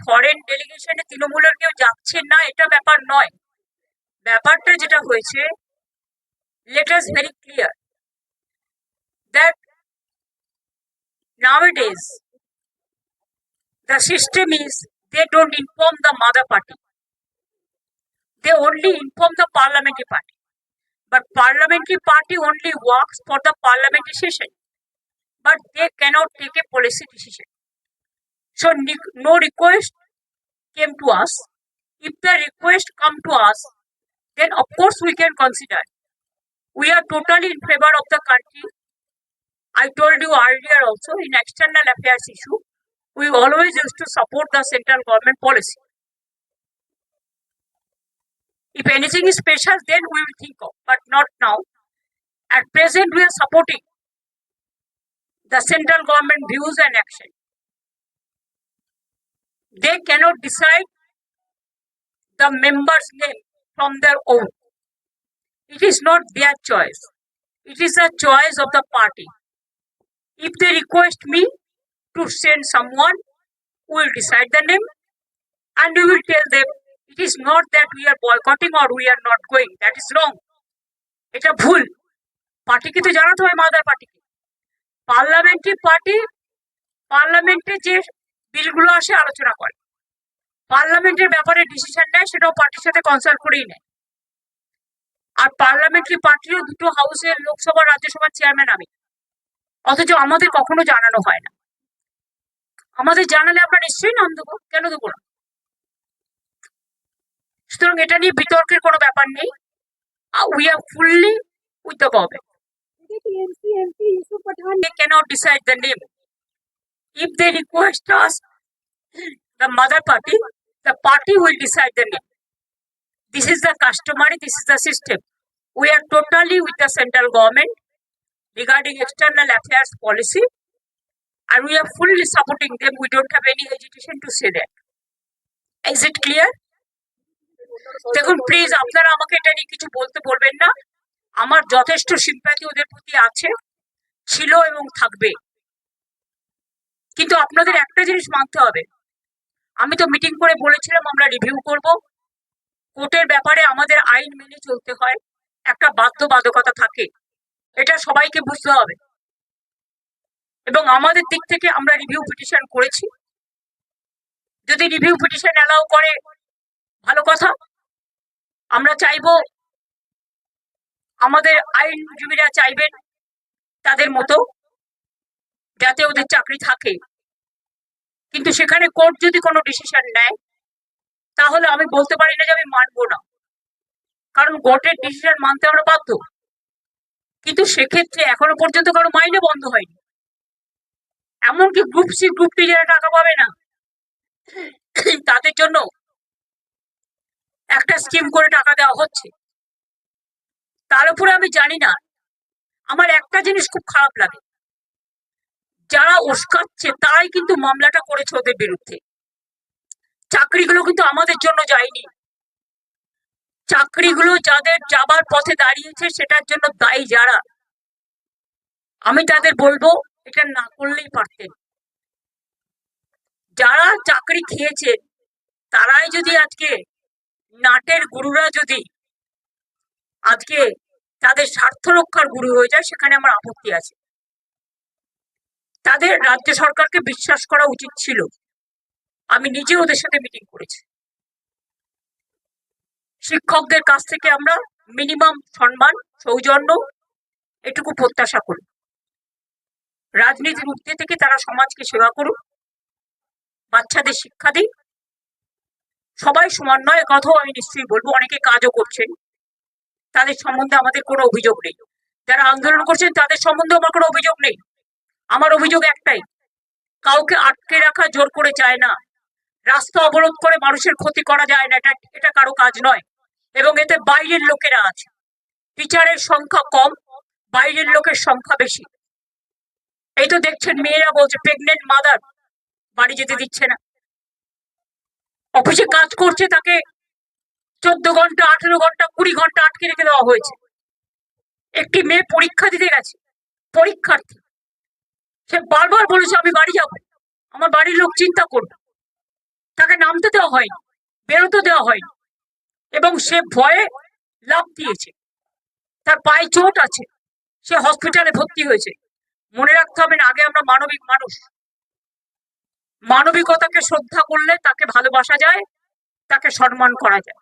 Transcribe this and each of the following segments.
Foreign ডেলিগেশনে তৃণমূলের কেউ যাচ্ছে না, এটা ব্যাপার নয়। ব্যাপারটা যেটা হয়েছে let us very clear that nowadays the system is they don't inform the mother party they only inform the parliamentary party but parliamentary party only works for the parliamentary session but they cannot take a policy decision so no request came to us if the request come to us then of course we can consider we are totally in favor of the country I told you earlier also in external affairs issue, we always used to support the central government policy. If anything is special, then we will think of, but not now. At present, we are supporting the central government views and action. They cannot decide the members' name from their own. It is not their choice. It is the choice of the party. If they request me to send someone, we will decide the name and we will tell them it is not that we are boycotting or we are not going. That is wrong. এটা ভুল পার্টিকে তো জানাতে হয় mother পার্টিকে parliamentary party পার্লামেন্টে যে বিলগুলো আসে আলোচনা করে। পার্লামেন্টের ব্যাপারে ডিসিশন নেয় সেটাও পার্টির সাথে কনসাল্ট করেই নেয়। আর পার্লামেন্টারি পার্টিরও দুটো হাউসের লোকসভা রাজ্যসভার চেয়ারম্যান আমি। অথচ আমাদের কখনো জানানো হয় না। আমাদের জানালে আমরা নিশ্চয়ই নাম দেবো কেন দেবো না? সুতরাং এটা নিয়ে বিতর্কের কোনো ব্যাপার নেই। We are fully with the government can decide the name. If they request us, the mother party, the party will decide the name. This is the customary, this is the system. We are totally with the central government regarding external affairs policy and we are fully supporting them. We don't have any hesitation to say that. Is it clear? দেখুন please আপনারা আমাকে এটা নিয়ে কিছু বলতে বলবেন না আমার যথেষ্ট সিম্প্যাথি ওদের প্রতি আছে ছিল এবং থাকবে কিন্তু আপনাদের একটা জিনিস মানতে হবে। আমি তো মিটিং করে বলেছিলাম, আমরা রিভিউ করব। কোর্টের ব্যাপারে আমাদের আইন মেনে চলতে হয়। একটা বাধ্যবাধকতা থাকে। এটা সবাইকে বুঝতে হবে। এবং আমাদের দিক থেকে আমরা রিভিউ পিটিশন করেছি। যদি রিভিউ পিটিশন অ্যালাউ করে, ভালো কথা। আমরা চাইব আমাদের আইনজীবীরা চাইবেন তাদের মতো। যাতে ওদের চাকরি থাকে। কিন্তু সেখানে কোর্ট যদি কোনো ডিসিশন নেয়, তাহলে আমি বলতে পারি না যে আমি মানবো না। কারণ কোর্টের ডিসিশন মানতে আমরা বাধ্য। কিন্তু সেক্ষেত্রে এখনও পর্যন্ত কারও মাইনে বন্ধ হয়নি। এমনকি গ্রুপ সি গ্রুপ টি যারা টাকা পাবে না, তাদের জন্য একটা স্কিম করে টাকা দেওয়া হচ্ছে। তার উপরে আমি জানি না। আমার একটা জিনিস খুব খারাপ লাগে। যারা উস্কাচ্ছে তারাই কিন্তু মামলাটা করেছে ওদের বিরুদ্ধে। চাকরিগুলো কিন্তু আমাদের জন্য যায়নি। চাকরিগুলো যাদের যাবার পথে দাঁড়িয়েছে, সেটার জন্য দায়ী যারা, আমি তাদের বলব, এটা না করলেই পারতেন। যারা চাকরি খেয়েছে, তারাই যদি আজকে নাটের গুরুরা যদি আজকে তাদের স্বার্থ রক্ষার গুরু হয়ে যায়, সেখানে আমার আপত্তি আছে। তাদের রাজ্য সরকারকে বিশ্বাস করা উচিত ছিল। আমি নিজে ওদের সাথে মিটিং করেছি। শিক্ষকদের কাছ থেকে আমরা মিনিমাম সম্মান, সৌজন্য এটুকু প্রত্যাশা করি। রাজনীতির ঊর্ধ্বে থেকে তারা সমাজকে সেবা করুক, বাচ্চাদের শিক্ষা দিক। সবাই সমান নয় কথাও আমি নিশ্চয়ই বলব, অনেকে কাজও করছেন। তাদের সম্বন্ধে আমাদের কোনো অভিযোগ নেই। যারা আন্দোলন করছেন তাদের সম্বন্ধে আমার কোনো অভিযোগ নেই। আমার অভিযোগ একটাই, কাউকে আটকে রাখা জোর করে যায় না। রাস্তা অবরোধ করে মানুষের ক্ষতি করা যায় না, এটা এটা কারও কাজ নয়। এবং এতে বাইরের লোকেরা আছে। টিচারের সংখ্যা কম, বাইরের লোকের সংখ্যা বেশি। এই তো দেখছেন মেয়েরা বলছে প্রেগনেন্ট মাদার বাড়ি যেতে দিচ্ছে না। অফিসে কাজ করছে তাকে চোদ্দ ঘণ্টা, আঠেরো ঘণ্টা, কুড়ি ঘণ্টা আটকে রেখে দেওয়া হয়েছে। একটি মেয়ে পরীক্ষা দিতে গেছে, পরীক্ষার্থী। সে বারবার বলেছে, আমি বাড়ি যাব। আমার বাড়ির লোক চিন্তা করবে। তাকে নামতে দেওয়া হয়নি, বেরোতে দেওয়া হয়নি। এবং সে ভয়ে লাভ দিয়েছে। তার পায়ে চোট আছে। সে হসপিটালে ভর্তি হয়েছে। মনে রাখতে হবে না, আগে আমরা মানবিক মানুষ। মানবিকতাকে শ্রদ্ধা করলে তাকে ভালোবাসা যায়, তাকে সম্মান করা যায়।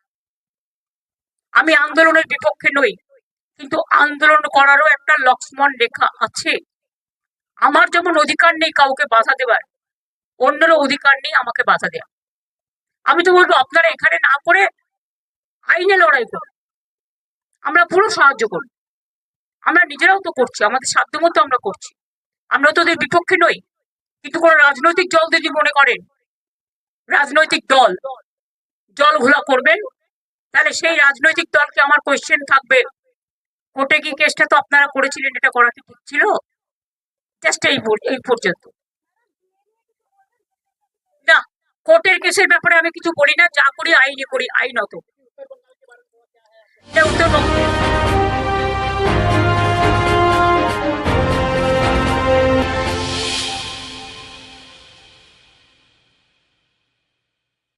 আমি আন্দোলনের বিপক্ষে নই, কিন্তু আন্দোলন করারও একটা লক্ষ্মণ রেখা আছে। আমার যেমন অধিকার নেই কাউকে বাধা দেওয়ার, অন্যেরও অধিকার নেই আমাকে বাধা দেওয়া। আমি তো বলব, আপনারা এখানে না করে আইনে লড়াই করুন। আমরা পুরো সাহায্য করব। আমরা নিজেরাও তো করছি, আমাদের সাধ্য মতো আমরা করছি। আমরা তো ওদের বিপক্ষে নই, কিন্তু কোনো রাজনৈতিক দল যদি মনে করেন, রাজনৈতিক দল জল ঘোলা করবেন, তাহলে সেই রাজনৈতিক দলকে আমার কোয়েশ্চেন থাকবে, কোর্টে কি কেসটা তো আপনারা করেছিলেন, এটা করা কি ঠিক ছিল? জাস্ট এই এই পর্যন্ত। না কোর্টের কেসের ব্যাপারে আমি কিছু বলি না, যা করি আইনি করি, আইনত।